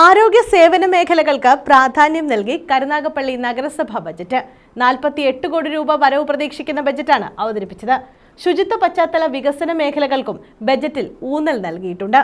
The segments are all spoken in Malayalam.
ആരോഗ്യ സേവന മേഖലകൾക്ക് പ്രാധാന്യം നൽകി കരുനാഗപ്പള്ളി നഗരസഭ ബജറ്റ്. നാൽപ്പത്തി എട്ട് കോടി രൂപ വരവ് പ്രതീക്ഷിക്കുന്ന ബജറ്റാണ് അവതരിപ്പിച്ചത്. ശുചിത്വ പശ്ചാത്തല വികസന മേഖലകൾക്കും ബജറ്റിൽ ഊന്നൽ നൽകിയിട്ടുണ്ട്.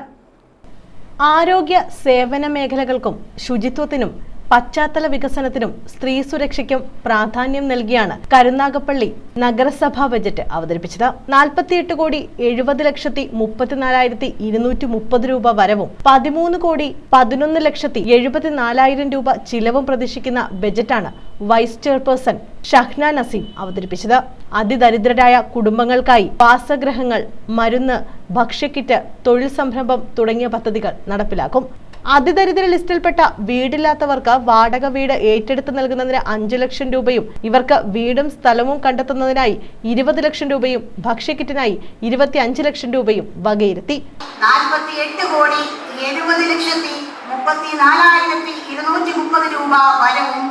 ആരോഗ്യ സേവന മേഖലകൾക്കും ശുചിത്വത്തിനും പശ്ചാത്തല വികസനത്തിനും സ്ത്രീ സുരക്ഷയ്ക്കും പ്രാധാന്യം നൽകിയാണ് കരുനാഗപ്പള്ളി നഗരസഭാ ബജറ്റ് അവതരിപ്പിച്ചത്. നാൽപ്പത്തിയെട്ട് കോടി എഴുപത് ലക്ഷത്തി മുപ്പത്തിനാലായിരത്തി ഇരുന്നൂറ്റി മുപ്പത് രൂപ വരവും പതിമൂന്ന് കോടി പതിനൊന്ന് ലക്ഷത്തി എഴുപത്തിനാലായിരം രൂപ ചിലവും പ്രതീക്ഷിക്കുന്ന ബജറ്റാണ് വൈസ് ചെയർപേഴ്സൺ ഷഹ്ന നസീം അവതരിപ്പിച്ചത്. അതിദരിദ്രരായ കുടുംബങ്ങൾക്കായി വാസഗ്രഹങ്ങൾ മരുന്ന് ഭക്ഷ്യക്കിറ്റ് തൊഴിൽ സംരംഭം തുടങ്ങിയ പദ്ധതികൾ നടപ്പിലാക്കും. അതിദരിദ്ര ലിസ്റ്റിൽപ്പെട്ട വീടില്ലാത്തവർക്ക് വാടക വീട് ഏറ്റെടുത്ത് നൽകുന്നതിന് അഞ്ചു ലക്ഷം രൂപയും ഇവർക്ക് വീടും സ്ഥലവും കണ്ടെത്തുന്നതിനായി ഇരുപത് ലക്ഷം രൂപയും ഭക്ഷ്യക്കിറ്റിനായി ഇരുപത്തി അഞ്ച് ലക്ഷം രൂപയും വകയിരുത്തി. നാൽപ്പത്തിയെട്ട് കോടി എഴുപത് ലക്ഷത്തി മുപ്പത്തി നാലായിരത്തി ഇരുന്നൂറ്റി മുപ്പത് രൂപ വരവും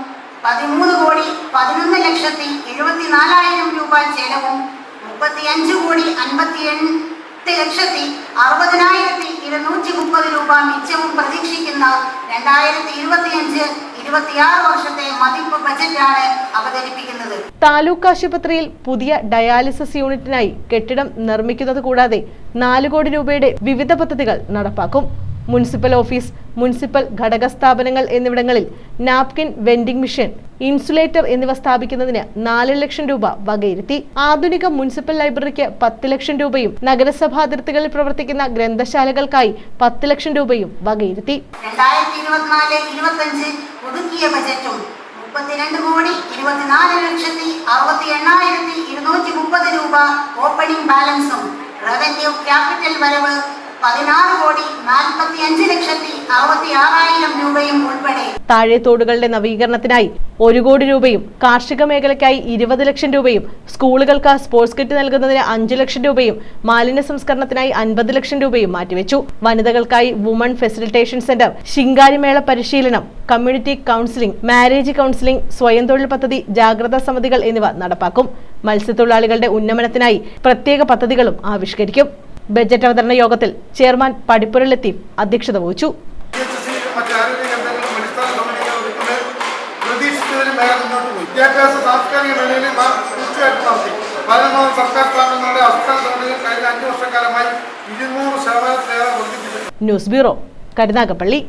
പതിമൂന്ന് കോടി പതിനൊന്ന് ലക്ഷത്തി എഴുപത്തി നാലായിരം രൂപ ചെലവും മുപ്പത്തി അഞ്ച് കോടി അൻപത്തി എട്ട് ലക്ഷത്തി അറുപതിനായിരത്തി ഇരുന്നൂറ്റി രൂപ മിച്ചവും പ്രതീക്ഷിക്കുന്ന രണ്ടായിരത്തി ഇരുപത്തിയഞ്ച് താലൂക്ക് ആശുപത്രിയിൽ പുതിയ ഡയാലിസിസ് യൂണിറ്റിനായി കെട്ടിടം നിർമ്മിക്കുന്നത് കൂടാതെ നാല് കോടി രൂപയുടെ വിവിധ പദ്ധതികൾ നടപ്പാക്കും. മുനിസിപ്പൽ ഓഫീസ് മുനിസിപ്പൽ ഘടക സ്ഥാപനങ്ങൾ എന്നിവിടങ്ങളിൽ നാപ്കിൻ വെൻഡിംഗ് മെഷീൻ ഇൻസുലേറ്റർ എന്നിവ സ്ഥാപിക്കുന്നതിന് നാല് ലക്ഷം രൂപ വകയിരുത്തി. ആധുനിക മുനിസിപ്പൽ ലൈബ്രറിക്ക് പത്ത് ലക്ഷം രൂപയും നഗരസഭാ അതിർത്തികളിൽ പ്രവർത്തിക്കുന്ന ഗ്രന്ഥശാലകൾക്കായി പത്ത് ലക്ഷം രൂപയും വകയിരുത്തി. പുതുക്കിയ കോടി ഇരുപത്തിനാല് ലക്ഷത്തി അറുപത്തി എണ്ണായിരത്തി ഇരുന്നൂറ്റി മുപ്പത് രൂപ ഓപ്പണിംഗ് ബാലൻസും റവന്യൂ ക്യാപിറ്റൽ വരവ് പതിനാറ് കോടി നാൽപ്പത്തി അഞ്ച് ലക്ഷത്തി അറുപത്തി ആറായിരം രൂപയും ഉൾപ്പെടെ. താഴെ തോടുകളുടെ നവീകരണത്തിനായി ഒരു കോടി രൂപയും കാർഷിക മേഖലയ്ക്കായി ഇരുപത് ലക്ഷം രൂപയും സ്കൂളുകൾക്ക് സ്പോർട്സ് കിറ്റ് നൽകുന്നതിന് അഞ്ചു ലക്ഷം രൂപയും മാലിന്യ സംസ്കരണത്തിനായി അൻപത് ലക്ഷം രൂപയും മാറ്റിവെച്ചു. വനിതകൾക്കായി വുമൺ ഫെസിലിറ്റേഷൻ സെന്റർ ശിങ്കാരിമേള പരിശീലനം കമ്മ്യൂണിറ്റി കൗൺസിലിംഗ് മാരേജ് കൗൺസിലിംഗ് സ്വയം തൊഴിൽ പദ്ധതി ജാഗ്രതാ സമിതികൾ എന്നിവ നടപ്പാക്കും. മത്സ്യത്തൊഴിലാളികളുടെ ഉന്നമനത്തിനായി പ്രത്യേക പദ്ധതികളും ആവിഷ്കരിക്കും. ബജറ്റ് അവതരണ യോഗത്തിൽ ചെയർമാൻ പടിപ്പുര ലത്തീഫ് അധ്യക്ഷത വഹിച്ചു. വർദ്ധിപ്പിച്ചു ന്യൂസ് ബ്യൂറോ കരുനാഗപ്പള്ളി.